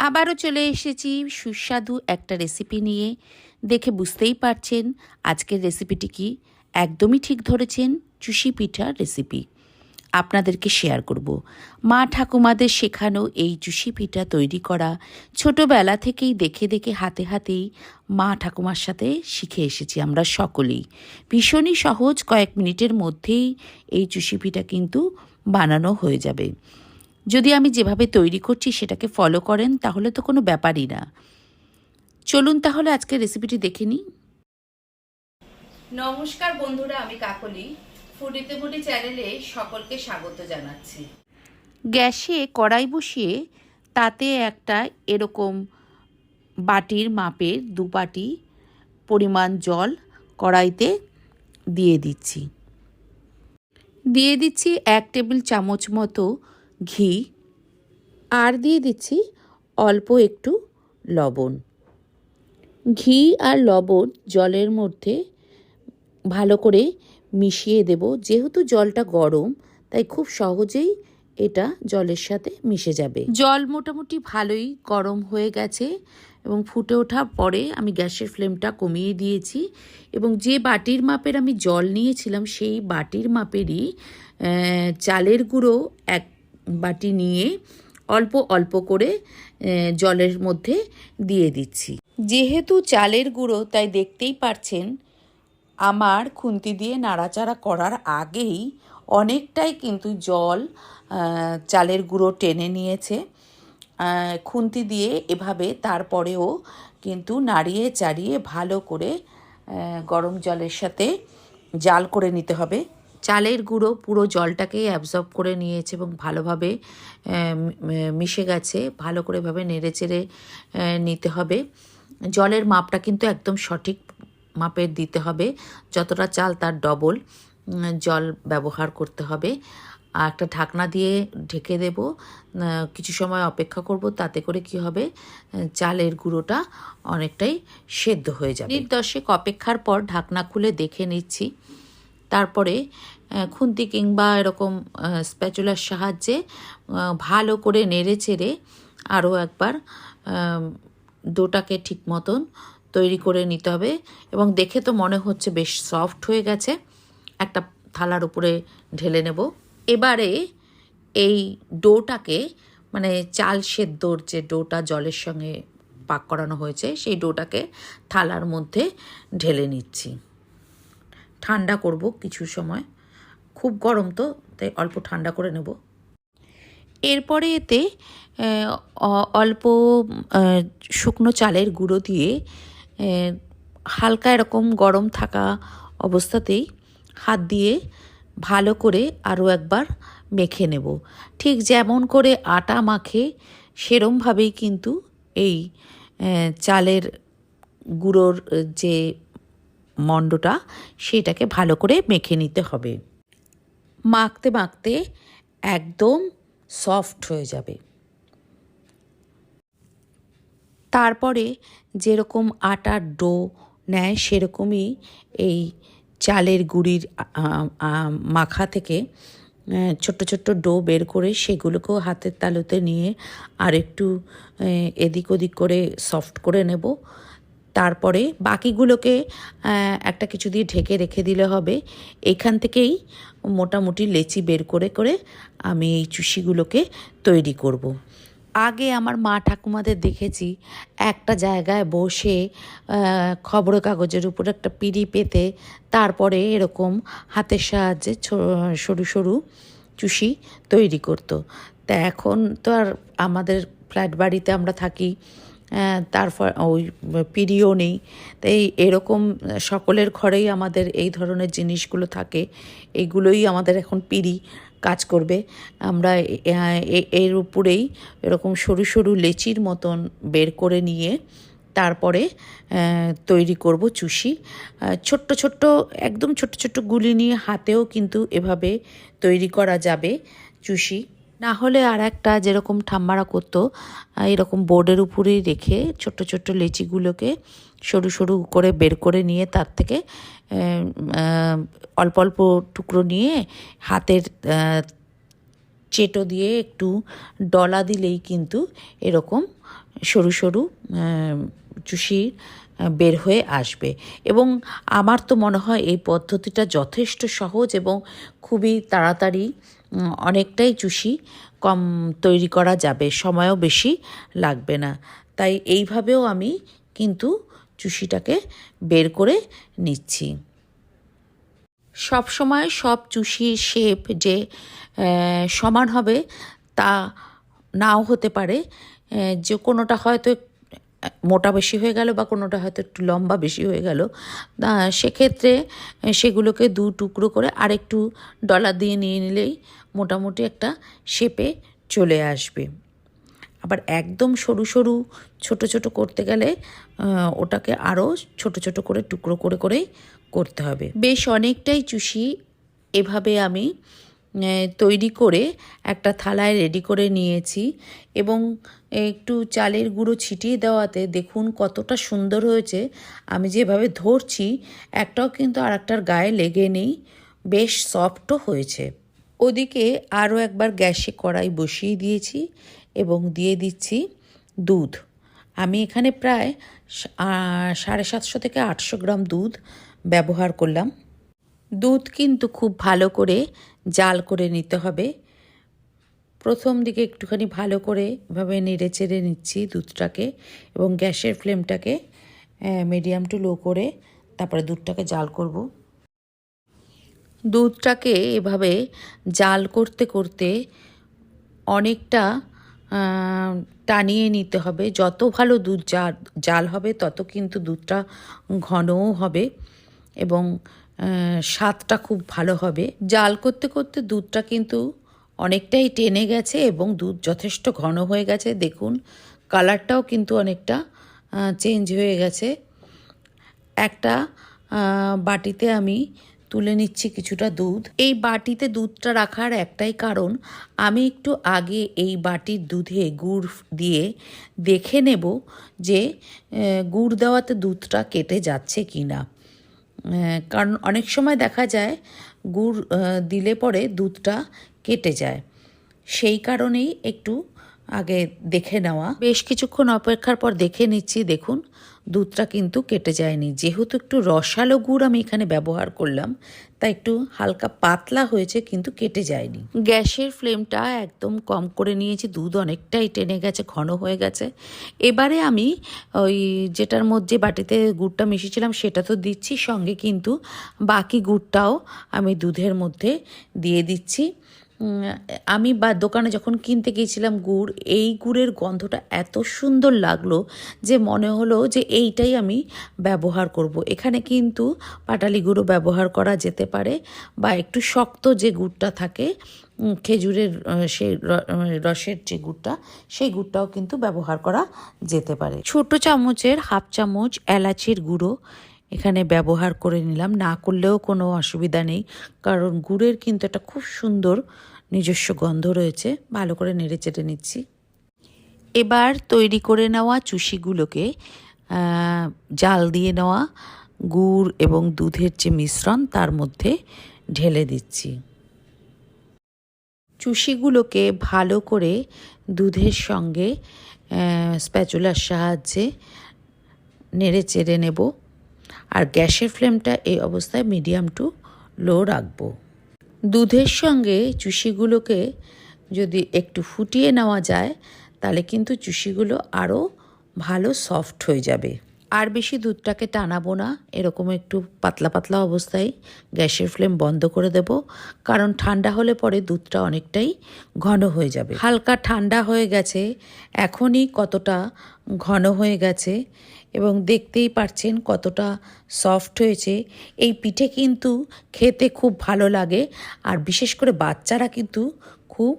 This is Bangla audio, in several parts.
আবারও চলে এসেছি সুস্বাদু একটা রেসিপি নিয়ে। দেখে বুঝতেই পারছেন আজকের রেসিপিটি কি। একদমই ঠিক ধরেছেন, চুষি পিঠার রেসিপি আপনাদেরকে শেয়ার করব। মা ঠাকুমাদের শেখানো এই চুষি পিঠা তৈরি করা ছোটোবেলা থেকেই দেখে দেখে হাতে হাতেই মা ঠাকুমার সাথে শিখে এসেছি আমরা সকলেই। ভীষণই সহজ কয়েক মিনিটের মধ্যেই এই চুষি পিঠা কিন্তু বানানো হয়ে যাবে। যদি আমি যেভাবে তৈরি করছি সেটাকে ফলো করেন তাহলে তো কোনো ব্যাপারই না। চলুন তাহলে আজকে রেসিপিটি দেখে নিই। নমস্কার বন্ধুরা আমি কাকলি। ফুডিতে ফুডি চ্যানেলে সকলকে স্বাগত জানাচ্ছি। গ্যাসে কড়াই বসিয়ে তাতে একটা এরকম বাটির মাপের দু বাটি পরিমাণ জল কড়াইতে দিয়ে দিচ্ছি। দিয়ে দিচ্ছি এক টেবিল চামচ মতো ঘি, আর দিয়ে দিচ্ছি অল্প একটু লবণ। ঘি আর লবণ জলের মধ্যে ভালো করে মিশিয়ে দেব। যেহেতু জলটা গরম, তাই খুব সহজেই এটা জলের সাথে মিশে যাবে। জল মোটামুটি ভালোই গরম হয়ে গেছে এবং ফুটে ওঠার পরে আমি গ্যাসের ফ্লেমটা কমিয়ে দিয়েছি এবং যে বাটির মাপের আমি জল নিয়েছিলাম, সেই বাটির মাপেরই চালের গুঁড়ো এক বাটি নিয়ে অল্প অল্প করে জলের মধ্যে দিয়ে দিচ্ছি। যেহেতু চালের গুঁড়ো, তাই দেখতেই পারছেন, আমার খুন্তি দিয়ে নাড়াচাড়া করার আগেই অনেকটাই কিন্তু জল চালের গুঁড়ো টেনে নিয়েছে। খুন্তি দিয়ে এভাবে তারপরেও কিন্তু নাড়িয়ে চাড়িয়ে ভালো করে গরম জলের সাথে জাল করে নিতে হবে। চালের গুঁড়ো পুরো জলটাকেই অ্যাবজর্ব করে নিয়েছে এবং ভালোভাবে মিশে গেছে। ভালো করেভাবে নেড়ে চেড়ে নিতে হবে। জলের মাপটা কিন্তু একদম সঠিক মাপের দিতে হবে। যতটা চাল তার ডবল জল ব্যবহার করতে হবে। আর একটা ঢাকনা দিয়ে ঢেকে দেব। কিছু সময় অপেক্ষা করব, তাতে করে কি হবে? চালের গুঁড়োটা অনেকটাই সেদ্ধ হয়ে যাবে। মিনিট দশেক অপেক্ষার পর ঢাকনা খুলে দেখে নিচ্ছি। তারপরে খুন্তি কিংবা এরকম স্প্যাচুলার সাহায্যে ভালো করে নেড়ে চেড়ে আরও একবার ডোটাকে ঠিক মতন তৈরি করে নিতে হবে। এবং দেখে তো মনে হচ্ছে বেশ সফট হয়ে গেছে। একটা থালার উপরে ঢেলে নেব। এবারে এই ডোটাকে মানে চাল সেদ্ধর যে ডোটা জলের সঙ্গে পাক করানো হয়েছে, সেই ডোটাকে থালার মধ্যে ঢেলে নিচ্ছি। ঠান্ডা করব কিছু সময়। খুব গরম তো, তাই অল্প ঠান্ডা করে নেব। এরপরে এতে অল্প শুকনো চালের গুঁড়ো দিয়ে হালকা এরকম গরম থাকা অবস্থাতেই হাত দিয়ে ভালো করে আরও একবার মেখে নেব। ঠিক যেমন করে আটা মাখে সেরমভাবেই কিন্তু এই চালের গুঁড়োর যে মণ্ডটা, সেটাকে ভালো করে মেখে নিতে হবে। মাখতে মাখতে একদম সফট হয়ে যাবে। তারপরে যেরকম আটার ডো নেয়, সেরকমই এই চালের গুঁড়ির মাখা থেকে ছোট্ট ছোট্ট ডো বের করে সেগুলোকেও হাতের তালুতে নিয়ে আর একটু এদিক ওদিক করে সফট করে নেব। তারপরে বাকিগুলোকে একটা কিছু দিয়ে ঢেকে রেখে দিলে হবে এখান থেকেই মোটামুটি লেচি বের করে করে আমি এই চুষিগুলোকে তৈরি করব। আগে আমার মা ঠাকুমাদের দেখেছি, একটা জায়গায় বসে খবরের কাগজের উপর একটা পিড়ি পেতে, তারপরে এরকম হাতের সাহায্যে সরু সরু চুষি তৈরি করতো তা এখন তো আর আমাদের ফ্ল্যাট বাড়িতে আমরা থাকি তারপর ওই পিড়িও নেই। তাই এরকম, সকলের ঘরেই আমাদের এই ধরনের জিনিসগুলো থাকে। এইগুলোই আমাদের এখন পিড়ি কাজ করবে। আমরা এর উপরেই এরকম সরু সরু লেচির মতন বের করে নিয়ে তারপরে তৈরি করব চুষি। ছোট্ট ছোট্ট, একদম ছোট্ট ছোট্ট গুলি নিয়ে হাতেও কিন্তু এভাবে তৈরি করা যাবে চুষি। না হলে আর একটা যেরকম ঠাম্মারা করতো এরকম বোর্ডের উপরেই রেখে ছোট্ট ছোট্ট লেচিগুলোকে সরু সরু করে বের করে নিয়ে তার থেকে অল্প অল্প টুকরো নিয়ে হাতের চেটো দিয়ে একটু ডলা দিলেই কিন্তু এরকম সরু সরু চুষি বের হয়ে আসবে। এবং আমার তো মনে হয় এই পদ্ধতিটা যথেষ্ট সহজ এবং খুবই তাড়াতাড়ি অনেকটাই চুষি কম তৈরি করা যাবে। সময়ও বেশি লাগবে না। তাই এইভাবেও আমি কিন্তু চুষিটাকে বের করে নিচ্ছি। সব সময় সব চুষির শেপ যে সমান হবে তা নাও হতে পারে। যে কোনোটা হয়তো মোটা বেশি হয়ে গেল বা কোনোটা হয়তো একটু লম্বা বেশি হয়ে গেল সেক্ষেত্রে সেগুলোকে দু টুকরো করে আরেকটু ডলার দিয়ে নিয়ে নিলেই মোটামুটি একটা শেপে চলে আসবে। আবার একদম সরু সরু ছোট ছোট করতে গেলে ওটাকে আরও ছোট ছোট করে টুকরো করে করেই করতে হবে। বেশ অনেকটাই চুষি এভাবে আমি তৈরি করে একটা থালায় রেডি করে নিয়েছি এবং একটু চালের গুঁড়ো ছিটিয়ে দেওয়াতে দেখুন কতটা সুন্দর হয়েছে। আমি যেভাবে ধরছি, একটাও কিন্তু আর একটার গায়ে লেগে নেই, বেশ সফটও হয়েছে। ওদিকে আরও একবার গ্যাসে কড়াই বসিয়ে দিয়েছি এবং দিয়ে দিচ্ছি দুধ। আমি এখানে প্রায় সাড়ে সাতশো থেকে আটশো গ্রাম দুধ ব্যবহার করলাম। দুধ কিন্তু খুব ভালো করে জাল করে নিতে হবে। প্রথম দিকে একটুখানি ভালো করে এভাবে নেড়ে চেড়ে নিচ্ছি দুধটাকে এবং গ্যাসের ফ্লেমটাকে মিডিয়াম টু লো করে তারপরে দুধটাকে জাল করব। দুধটাকে এভাবে জাল করতে করতে অনেকটা টানিয়ে নিতে হবে। যত ভালো দুধ জাল জাল হবে তত কিন্তু দুধটা ঘনও হবে এবং স্বাদটা খুব ভালো হবে। জাল করতে করতে দুধটা কিন্তু অনেকটাই টেনে গেছে এবং দুধ যথেষ্ট ঘন হয়ে গেছে। দেখুন, কালারটাও কিন্তু অনেকটা চেঞ্জ হয়ে গেছে। একটা বাটিতে আমি তুলে নিচ্ছি কিছুটা দুধ। এই বাটিতে দুধটা রাখার একটাই কারণ, আমি একটু আগে এই বাটির দুধে গুড় দিয়ে দেখে নেব যে গুড় দেওয়াতে দুধটা কেটে যাচ্ছে কি না কারণ অনেক সময় দেখা যায়, গুড় দিলে পরে দুধটা কেটে যায়। সেই কারণেই একটু আগে দেখে নেওয়া। বেশ কিছুক্ষণ অপেক্ষার পর দেখে নিচ্ছি, দেখুন, দুধটা কিন্তু কেটে যায়নি। যেহেতু একটু রসালো গুড় আমি এখানে ব্যবহার করলাম, তাই একটু হালকা পাতলা হয়েছে, কিন্তু কেটে যায়নি। গ্যাসের ফ্লেমটা একদম কম করে নিয়েছি, দুধ অনেকটাই টেনে গেছে, ঘন হয়ে গেছে। এবারে আমি ওই যেটার মধ্যে বাটিতে গুড়টা মিশিয়েছিলাম, সেটা তো দিচ্ছি, সঙ্গে কিন্তু বাকি গুড়টাও আমি দুধের মধ্যে দিয়ে দিচ্ছি। আমি বা দোকানে যখন কিনতে গিয়েছিলাম গুড়, এই গুড়ের গন্ধটা এত সুন্দর লাগল যে মনে হলো যে এইটাই আমি ব্যবহার করব। এখানে কিন্তু পাটালি গুঁড়ো ব্যবহার করা যেতে পারে বা একটু শক্ত যে গুড়টা থাকে খেজুরের সেই রসের যে গুড়টা, সেই গুড়টাও কিন্তু ব্যবহার করা যেতে পারে ছোট চামচের হাফ চামচ এলাচির গুঁড়ো এখানে ব্যবহার করে নিলাম। না করলেও কোনো অসুবিধা নেই। কারণ গুড়ের কিন্তু একটা খুব সুন্দর নিজস্ব গন্ধ রয়েছে। ভালো করে নেড়ে চেড়ে নিচ্ছি। এবার তৈরি করে নেওয়া চুষিগুলোকে জাল দিয়ে নেওয়া গুড় এবং দুধের যে মিশ্রণ, তার মধ্যে ঢেলে দিচ্ছি। চুষিগুলোকে ভালো করে দুধের সঙ্গে স্প্যাচুলার সাহায্যে নেড়ে চেড়ে নেব। আর গ্যাসের ফ্লেমটা এই অবস্থায় মিডিয়াম টু লো রাখব। দুধের সঙ্গে চুষিগুলোকে যদি একটু ফুটিয়ে নেওয়া যায়, তাহলে কিন্তু চুষিগুলো আরও ভালো সফট হয়ে যাবে। আর বেশি দুধটাকে টানাবো না, এরকম একটু পাতলা পাতলা অবস্থায় গ্যাসের ফ্লেম বন্ধ করে দেব, কারণ ঠান্ডা হলে পরে দুধটা অনেকটাই ঘন হয়ে যাবে। হালকা ঠান্ডা হয়ে গেছে, এখনই কতটা ঘন হয়ে গেছে এবং দেখতেই পারছেন কতটা সফট হয়েছে। এই পিঠে কিন্তু খেতে খুব ভালো লাগে আর বিশেষ করে বাচ্চারা কিন্তু খুব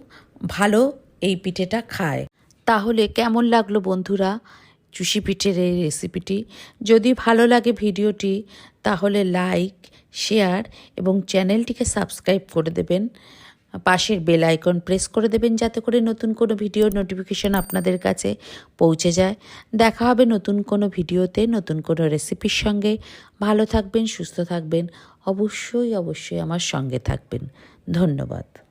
ভালো এই পিঠেটা খায়। তাহলে কেমন লাগল বন্ধুরা চুষি পিঠের এই রেসিপিটি যদি ভালো লাগে ভিডিওটি, তাহলে লাইক শেয়ার এবং চ্যানেলটিকে সাবস্ক্রাইব করে দেবেন। পাশের বেল আইকন প্রেস করে দেবেন যাতে করে নতুন কোনো ভিডিও নোটিফিকেশন আপনাদের কাছে পৌঁছে যায়। দেখা হবে নতুন কোনো ভিডিওতে, নতুন কোনো রেসিপির সঙ্গে। ভালো থাকবেন, সুস্থ থাকবেন। অবশ্যই অবশ্যই আমার সঙ্গে থাকবেন। ধন্যবাদ।